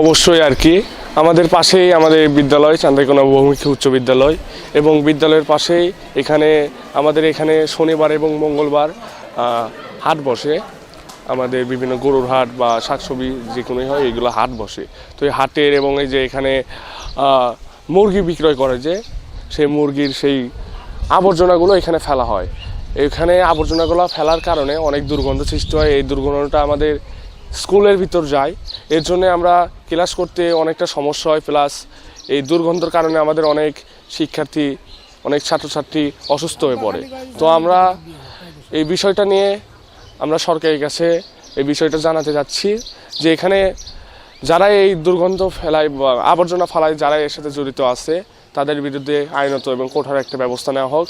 অবশ্যই আর কি। আমাদের পাশেই আমাদের বিদ্যালয় চান্দাইকোনা বহুমুখী উচ্চ বিদ্যালয় এবং বিদ্যালয়ের পাশেই এখানে, আমাদের এখানে শনিবার এবং মঙ্গলবার হাট বসে। আমাদের বিভিন্ন গরুর হাট বা শাকসবজি যে কোনোই হয়, এগুলো হাট বসে। তো এই হাটের এবং এই যে এখানে মুরগি বিক্রয় করে যে, সেই মুরগির সেই আবর্জনাগুলো এখানে ফেলা হয়। এখানে আবর্জনাগুলো ফেলার কারণে অনেক দুর্গন্ধ সৃষ্টি হয়। এই দুর্গন্ধটা আমাদের স্কুলের ভিতর যায় এর জন্য আমরা ক্লাস করতে অনেকটা সমস্যা হয়, প্লাস এই দুর্গন্ধর কারণে আমাদের অনেক শিক্ষার্থী, অনেক ছাত্রছাত্রী অসুস্থ হয়ে পড়ে। তো আমরা এই বিষয়টা নিয়ে আমরা সরকারের কাছে এই বিষয়টা জানাতে যাচ্ছি যে এখানে যারা এই দুর্গন্ধ ফেলায় আবর্জনা ফেলায় যারা এর সাথে জড়িত আছে, তাদের বিরুদ্ধে আইনত এবং কঠোর একটা ব্যবস্থা নেওয়া হোক।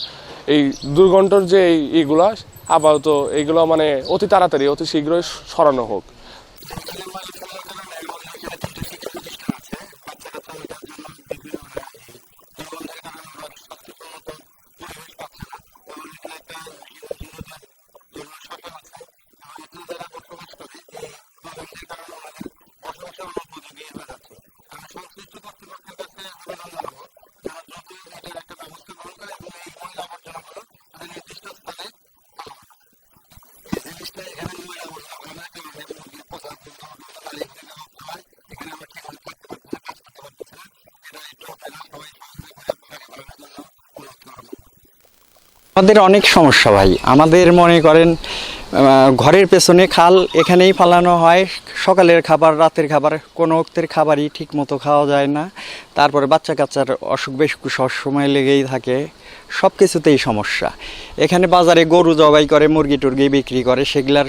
এই দুর্গন্ধর যে এই এইগুলা আপাতত এইগুলো মানে অতি তাড়াতাড়ি, অতি শীঘ্রই সরানো হোক। Então, আমাদের অনেক সমস্যা ভাই। আমাদের মনে করেন ঘরের পেছনে খাল এখানেই ফালানো হয়। সকালের খাবার, রাতের খাবার, কোনো অক্তের খাবারই ঠিক মতো খাওয়া যায় না। তারপরে বাচ্চা কাচ্চার অসুখ বেশ সবসময় লেগেই থাকে। সব কিছুতেই সমস্যা। এখানে বাজারে গরু জবাই করে, মুরগি টুরগি বিক্রি করে, সেগুলার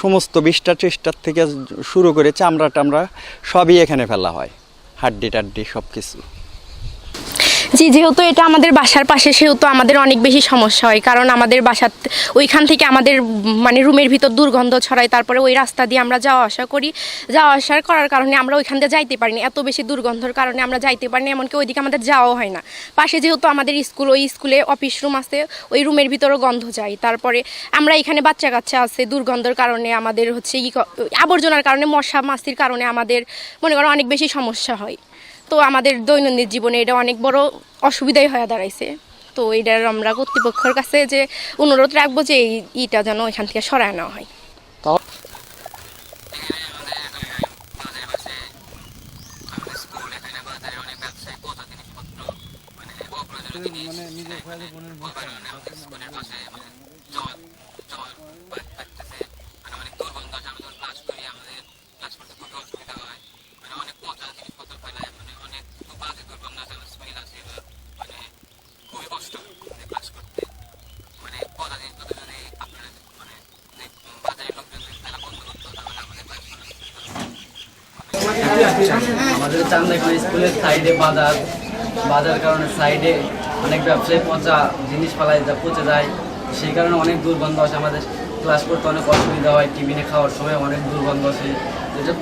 সমস্ত বিষ্ঠা টিষ্ঠার থেকে শুরু করে চামড়া টামড়া সবই এখানে ফেলা হয়। হাড্ডি টাড্ডি সব কিছু জি, যেহেতু এটা আমাদের বাসার পাশে, সেহেতু আমাদের অনেক বেশি সমস্যা হয়। কারণ আমাদের বাসার ওইখান থেকে আমাদের মানে রুমের ভিতর দুর্গন্ধ ছড়ায়, তারপরে ওই রাস্তা দিয়ে আমরা যাওয়া আসা করি। যাওয়া আসা করার কারণে আমরা ওইখান দিয়ে যাইতে পারিনি। এত বেশি দুর্গন্ধর কারণে আমরা যাইতে পারিনি, এমনকি ওইদিকে আমাদের যাওয়াও হয় না। পাশে যেহেতু আমাদের স্কুল, ওই স্কুলে অফিস রুম আছে, ওই রুমের ভিতরও গন্ধ যায়। তারপরে আমরা এখানে বাচ্চা কাচ্চা আছে, দুর্গন্ধর কারণে আমাদের হচ্ছে আবর্জনার কারণে মশা মাছির কারণে আমাদের, মনে করো, অনেক বেশি সমস্যা হয়। তো আমাদের দৈনন্দিন জীবনে এটা অনেক বড় অসুবিধাই হয়ে দাঁড়াইছে। তো এটার আমরা কর্তৃপক্ষের কাছে যে অনুরোধ রাখব যে এই ইটা যেন এখান থেকে সরায় নেওয়া হয়। তাও আমাদের চান্দাইকুড়া স্কুলের সাইডে বাজার বাজার কারণে সাইডে অনেক ব্যবসায়ী পচা জিনিস পালায় যা পচে যায়। সেই কারণে অনেক দুর্গন্ধ আসে। আমাদের ক্লাস করতে অনেক অসুবিধা হয়, টিফিনে খাওয়ার সময় অনেক দুর্গন্ধ আসে। যেটা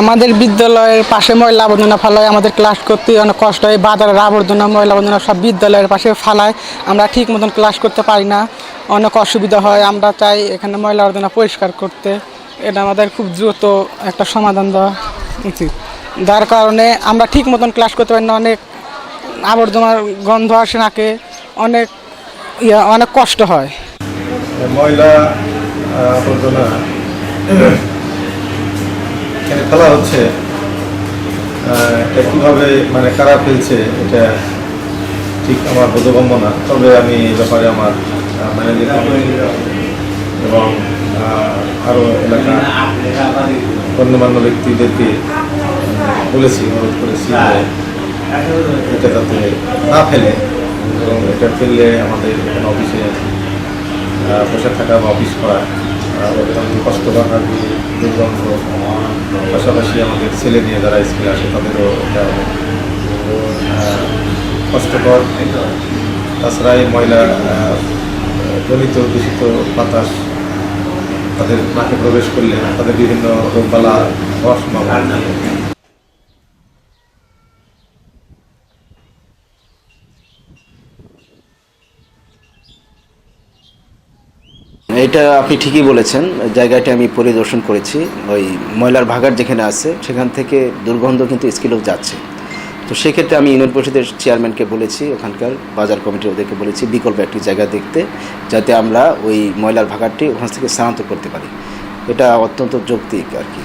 আমাদের বিদ্যালয়ের পাশে ময়লা আবর্জনা ফালায় আমাদের ক্লাস করতে অনেক কষ্ট হয়। বাজারের আবর্জনা ময়লা আবর্জনা সব বিদ্যালয়ের পাশে ফালায়। আমরা ঠিক মতন ক্লাস করতে পারি না। অনেক অসুবিধা হয়। আমরা চাই এখানে ময়লা আবর্জনা পরিষ্কার করতে। এটা আমাদের খুব দ্রুত একটা সমাধান দেওয়া উচিত। যার কারণে আমরা ঠিক মতন ক্লাস করতে পারি না। অনেক আবর্জনার গন্ধ আসে নাকে। অনেক ইয়া অনেক কষ্ট হয়। ময়লা আবর্জনা এখানে খেলা হচ্ছে এটা কীভাবে মানে কারা ফেলছে এটা ঠিক আমার বোধগম্য না। তবে আমি এই ব্যাপারে আমার ম্যানেজিং এবং আরও এলাকা গণ্যমান্য ব্যক্তিদেরকে বলেছি, অনুরোধ করেছি এটা যাতে না ফেলে এবং এটা ফেললে আমাদের এখানে অফিসে বসে থাকা বা অফিস করা কষ্টকর থাকবে দুর্গন্ধ পাশাপাশি আমাদের ছেলে নিয়ে যারা স্কুলে আসে তাদেরও এটা কষ্টকর তাছাড়া এই ময়লা দলিত, দূষিত বাতাস, তাদের নাকে প্রবেশ করলে তাদের বিভিন্ন রোগবালা হওয়ার সম্ভাবনা। এটা আপনি ঠিকই বলেছেন, জায়গাটি আমি পরিদর্শন করেছি, ওই ময়লার ভাগার যেখানে আছে, সেখান থেকে দুর্গন্ধ কিন্তু স্কিলও যাচ্ছে। তো সেক্ষেত্রে আমি ইউনিয়ন পরিষদের চেয়ারম্যানকে বলেছি, ওখানকার বাজার কমিটির ওদেরকে বলেছি, বিকল্প একটি জায়গা দেখতে, যাতে আমরা ওই ময়লার ভাগারটি ওখান থেকে স্থানান্তর করতে পারি। এটা অত্যন্ত যৌক্তিক আর কি।